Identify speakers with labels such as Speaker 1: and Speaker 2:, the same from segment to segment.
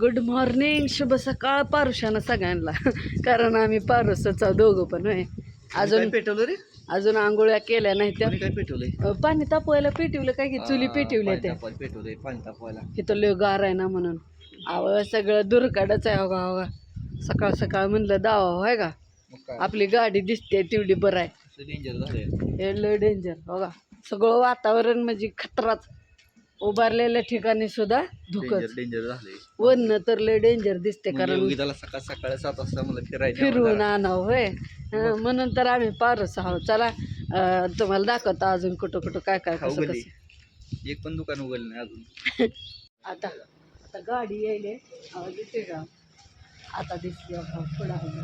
Speaker 1: Good morning शुभ सकाळ पारुशानं सगळ्यांना. कारण आम्ही पारुसाचा दोघं पण
Speaker 2: काय
Speaker 1: अजून
Speaker 2: पेटवलं रे?
Speaker 1: अजून आंघोळ्या केल्या नाही त्या.
Speaker 2: कोणी काय पेटवलंय?
Speaker 1: अं, पाणी तापवायला पेटवलं काय की चुली पेटवल्या त्या?
Speaker 2: पाणी पेटवलंय पाणी तापवायला.
Speaker 1: इथं लय गार आहे ना म्हणून. आव सगळं दुर्गाडच आहे अगा अगा. सकाळ सकाळ म्हणलं दावा होय का?
Speaker 2: मग काय?
Speaker 1: आपली गाडी दिसते तेवढी बरं आहे.
Speaker 2: डेंजर झालंय.
Speaker 1: हे लय डेंजर बघा सगळं वातावरण म्हणजे खतराच. उभारलेल्या ठिकाणी सुद्धा धुकच.
Speaker 2: डेंजर झालंय.
Speaker 1: वरनं तर लय डेंजर दिसते कारण
Speaker 2: योगिताला सकाळ सकाळ सात वाजता मला फिरायचं
Speaker 1: फिरवून आणावं होय. हं, म्हणून तर आम्ही पारस आहोत. चला अं, तुम्हाला दाखवतो अजून कुठं कुठं काय काय
Speaker 2: खाऊ
Speaker 1: कसं.
Speaker 2: गली एक पण दुकान उघडलं नाही अजून.
Speaker 1: आता आता गाडी यायले आवाज येते का? आता दिसली पुढं.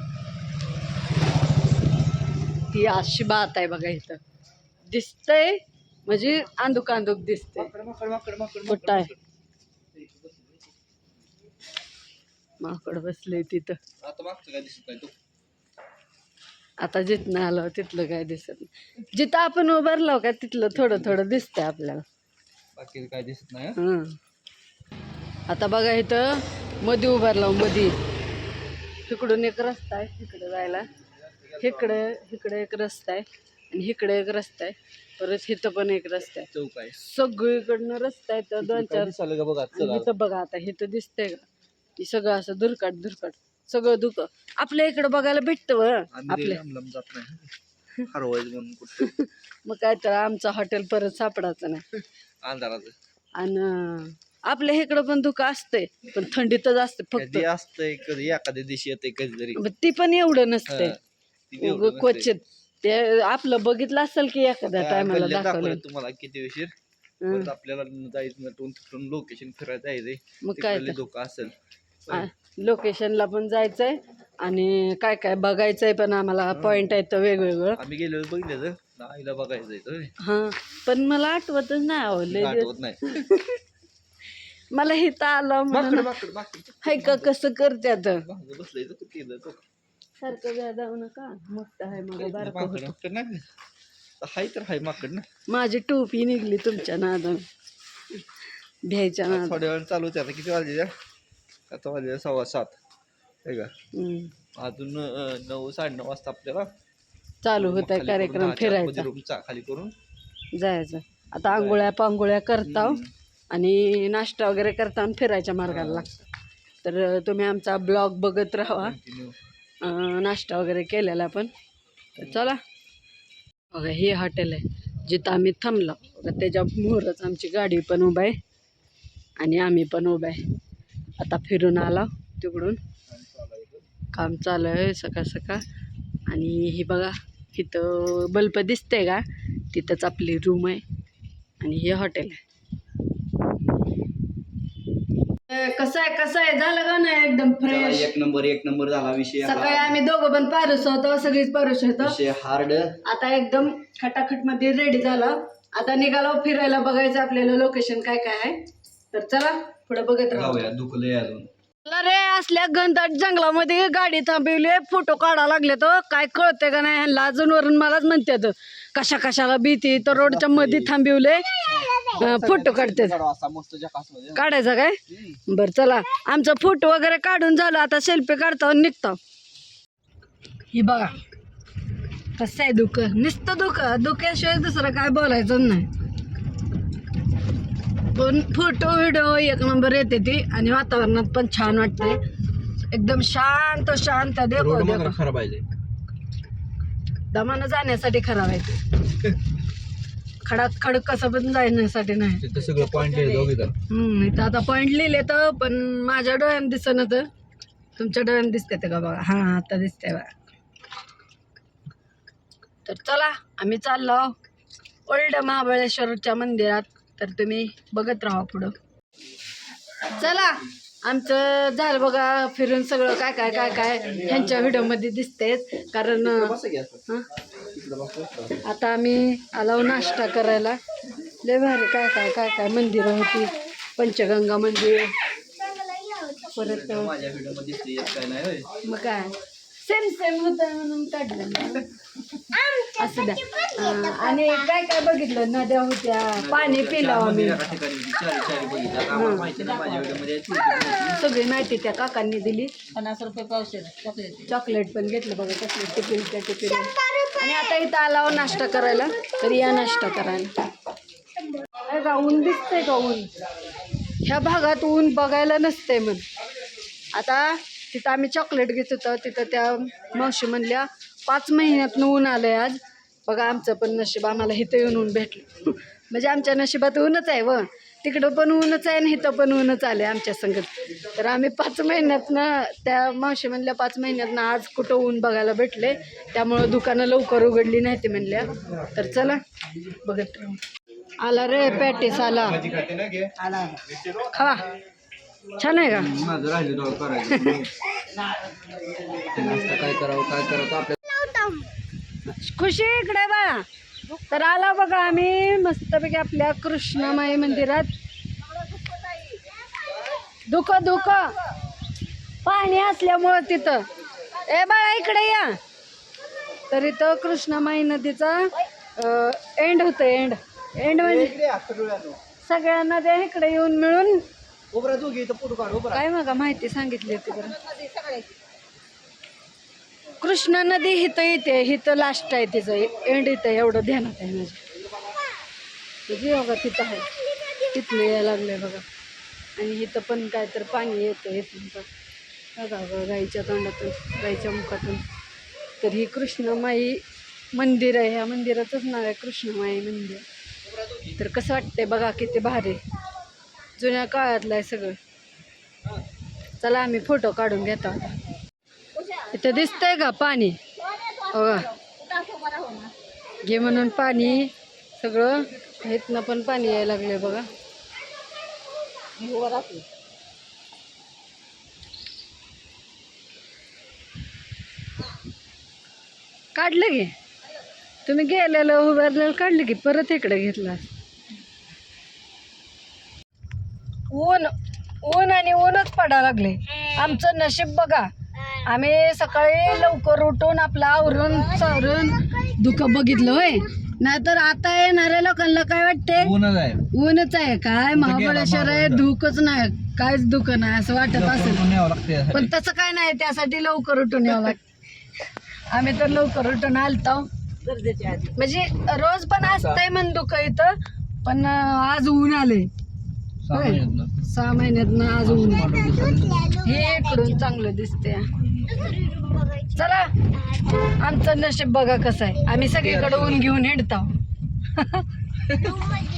Speaker 1: ही अशी बात आहे बघा इथं. दिसतंय म्हणजे आंदूक आंदूक
Speaker 2: माकड
Speaker 1: कुठं आहे. माकड बसले तिथं.
Speaker 2: आता दिसत
Speaker 1: जिथनं आलो तिथलं काय दिसत नाही. जिथं आपण उभारलो का तिथलं थोडं थोडं दिसतंय आपल्याला.
Speaker 2: बाकी काय दिसत नाही हं?
Speaker 1: हं. आता बघा इथं मध्ये उभारलो मध्ये इकडून एक रस्ता आहे इकडे जायला. इकडे इकडे एक रस्ता आहे. आणि इकडे एक रस्ता आहे. परत इथं पण एक रस्ता आहे.
Speaker 2: चौक आहे.
Speaker 1: सगळीकडनं रस्ता आहे तर दोन चार
Speaker 2: दिसायलं का बघा
Speaker 1: आणि इथं बघा आता इथं दिसतंय का? हे सगळं असं दुर्काट दुर्काट सगळं दुख आपल्या इकडं बघायला भेटतं व
Speaker 2: आम्ही लय
Speaker 1: आपल्या.
Speaker 2: लांब लांब जात नाही. हरवायचं म्हणून कुठं.
Speaker 1: मग काय तर आमचं हॉटेल परत सापडायचं नाही.
Speaker 2: अंधाराचं.
Speaker 1: आणि आपल्या इकडं पण दुःख असतंय पण थंडीतच असते फक्त.
Speaker 2: कधी असतंय कधी एखाद्या दिवशी येते कधीतरी.
Speaker 1: मग ती पण एवढं
Speaker 2: नसतंय.
Speaker 1: क्वचित. ते आपलं बघितलं असेल की एखाद्या टायमाला
Speaker 2: गल्लीत
Speaker 1: दाखवलं.
Speaker 2: तुम्हाला किती उशीर? परत आपल्याला जायचं नटून तिकडून लोकेशन फिरायला जायचंय
Speaker 1: मग काय
Speaker 2: तिकडले धोका असेल.
Speaker 1: लोकेशनला पण जायचंय आणि काय काय बघायचंय पण आम्हाला पॉइंट आहेत वेगवेगळं.
Speaker 2: आम्ही गेलो बघितलं तर आईला बघायचं जायचं
Speaker 1: हा पण मला आठवतच नाही आवडले
Speaker 2: आठवत नाही.
Speaker 1: मला इथं आलं
Speaker 2: माकड
Speaker 1: म्हणून.
Speaker 2: माकड माकड
Speaker 1: हाय का कसं करत्यात?
Speaker 2: मागं बसलंय तर केलं
Speaker 1: सारखं जाऊ नका. मोठं आहे मग बारकं
Speaker 2: माकड
Speaker 1: होतं.
Speaker 2: माकड नाही. हाय तर हाय माकड ना.
Speaker 1: माझी टोपी निघली तुमच्या नादन भ्यायच्या
Speaker 2: आज
Speaker 1: नाद
Speaker 2: थोड्या वेळ चालू होते. आता किती वाजले? आता वाजले सव्वा सात. आहे का?
Speaker 1: हम्म.
Speaker 2: अजून अं, नऊ साडेनऊ वाजता आपल्याला
Speaker 1: चालू होत आहे कार्यक्रम फिरायचा.
Speaker 2: room चा खाली करून.
Speaker 1: जायचं आता आंघोळ्या पांघोळ्या करताव आणि नाश्ता वगैरे करता आणि फिरायच्या मार्गाला. लागतं तर तुम्ही आमचा ब्लॉग बघत राहा. नाश्ता वगैरे केलेला पण. तर चला. बघा हे हॉटेल आहे जिथं आम्ही थांबलो. बघा त्याच्या मोहरच आमची गाडी पण उभा आहे आणि आम्ही पण उभा आहे. आता फिरून आलो तिकडून. काम चालू आहे सकाळ सकाळ. आणि ही बघा इथं बल्ब दिसतंय का? तिथंच आपली रूम आहे. आणि हे हॉटेल आहे. कसं आहे कसं आहे झालं का नाही एकदम फ्रेश
Speaker 2: एक नंबर एक नंबर झाला विषय
Speaker 1: सकाळी आम्ही दोघं पण पारुस होतो सगळीच पारुस होतो.
Speaker 2: विषय हार्ड
Speaker 1: आता एकदम खटाखटमध्ये रेडी झाला. आता निघालो फिरायला बघायचं आपल्याला लोकेशन काय काय आहे. तर चला पुढे बघत राहू.
Speaker 2: जाऊया दुखलंय अजून.
Speaker 1: रे असल्या घनदाट जंगलामध्ये गाडी थांबवली फोटो काढा लागले तर काय कळते का नाही? ह्यांना अजून वरून मलाच म्हणतात कशा कशाला भीती? तर रोडच्या मध्ये थांबवले. फोटो काढते
Speaker 2: असा मस्त जकासमध्ये
Speaker 1: काढायचा काय? बर चला. आमचा फोटो वगैरे काढून झालं. आता सेल्फी काढतो आणि निघतो. ही बघा. कसं आहे दुःख नुसतं दुःख दुःखाशिवाय दुसरं काय बोलायचं नाही. पण फोटो व्हिडिओ एक नंबर येते ती आणि वातावरणात पण छान वाटते एकदम शांत शांत. देखो
Speaker 2: रोड
Speaker 1: देखो
Speaker 2: मात्र खराब आहे
Speaker 1: दमानं जाण्यासाठी खराब आहे ते. खडात खडक कसं पण जाण्यासाठी नाही.
Speaker 2: तिथं सगळं पॉइंट आहे दोघी तर.
Speaker 1: हम्म इथं आता पॉइंट लिहिले तर पण माझ्या डोळ्यात दिसत तर तुमच्या डोळ्यात दिसते का बघा? हा आता दिसते बघा. तर चला आम्ही चाललो. ओल्ड महाबळेश्वरच्या मंदिरात. तर तुम्ही बघत राहा पुढं. चला आमचं झालं बघा फिरून सगळं काय काय काय काय ह्यांच्या व्हिडिओमध्ये दिसतेच कारण हं? आता. आम्ही आलो नाश्ता करायला. लय भारी काय काय काय काय मंदिरं होती. पंचगंगा मंदिर. परत
Speaker 2: माझ्या व्हिडिओमध्ये दिसते येत काय नाही होय.
Speaker 1: मग काय? सेम सेम होतं म्हणून काढलं. असू द्या. आणि काय काय बघितलं? नद्या होत्या पाणी पिलं आम्ही.
Speaker 2: आहे,
Speaker 1: सगळी माहिती त्या काकांनी दिली.
Speaker 3: पन्नास रुपये पावशेर चॉकलेट
Speaker 1: चॉकलेट पण घेतलं बघा चॉकलेट टिफिन त्या टिफिन. आणि आता इथं आला हो नाश्ता करायला. तर या नाश्ता करायला. का ऊन दिसतंय का ऊन. ह्या भागात ऊन बघायला नसतंय म्हण. आता तिथं आम्ही चॉकलेट घेत होतो. तिथं त्या मावशी म्हणल्या पाच महिन्यातनं ऊन आलंय आज. बघा आमचं पण नशीब आम्हाला इथं येऊन ऊन भेटलं. म्हणजे आमच्या नशिबात ऊनच आहे व. तिकडं पण ऊनच आहे आणि इथं पण ऊनच आले आमच्या संगत. तर आम्ही पाच महिन्यातनं त्या मावशी म्हणल्या पाच महिन्यातनं आज कुठं ऊन बघायला भेटले त्यामुळं दुकानं लवकर उघडली नाही ते म्हणल्या. तर चला बघत राहू. आला रे पॅटीस आला.
Speaker 3: आला
Speaker 1: खावा छान आहे का?
Speaker 2: काय करावं काय करावं
Speaker 1: खुशी इकडे बाळा तर आला बघा आम्ही मस्तपैकी आपल्या कृष्णामाई मंदिरात. दुख दुख पाणी असल्यामुळं तिथं. ए बाळा इकडे या. तर इथं कृष्णामाई नदीचा एंड होतं एंड एंड म्हणजे सगळ्या नद्या इकडे येऊन मिळून.
Speaker 2: तू
Speaker 1: काय मग माहिती सांगितली होती बरं. कृष्णा नदी हिथं येते हिथं लास्ट आहे तिचं. एंड इथं एवढं ध्यानात आहे माझं. तुझी बघा तिथं आहे. तिथलं यायला लागलंय बघा. आणि इथं पण काय तर पाणी येतं इथून पण. बघा बघा गाईच्या तोंडातून गाईच्या मुखातून. तर ही कृष्णमाई मंदिर आहे. ह्या मंदिराचंच नाव आहे कृष्णमाई मंदिर. तर कसं वाटतंय बघा किती भारी जुन्या काळातलं आहे सगळं. चला आम्ही फोटो काढून घेतो आता. इथं दिसतंय का पाणी? घे म्हणून पाणी सगळं. इथनं पण पाणी यायला लागले बघा. काढलं घे तुम्ही गेलेलं उभारलेलं काढलं की परत इकडे घेतला. ऊन ऊन आणि ऊनच पडायला लागले. आमचं नशीब बघा. आम्ही सकाळी लवकर उठून आपलं आवरून चावरून दुःख बघितलं होय. नाहीतर आता येणाऱ्या लोकांना काय वाटते?
Speaker 2: ऊनच आहे.
Speaker 1: ऊनच आहे. काय महाबळेश्वर आहे धुकच नाही. काहीच धुक नाही असं वाटत असेल.
Speaker 2: करून यावं लागते
Speaker 1: पण तसं काय नाही त्यासाठी लवकर उठून यावं लागतं. आम्ही तर लवकर उठून आलतो. म्हणजे रोज पण असतंय म्हण दुःख इथं पण आज ऊन आले सहा महिन्यात आज ऊन हे इकडून चांगलं दिसते चला आमचं नशीब बघा कसं आहे. आम्ही सगळीकडे ऊन घेऊन हिंडतो.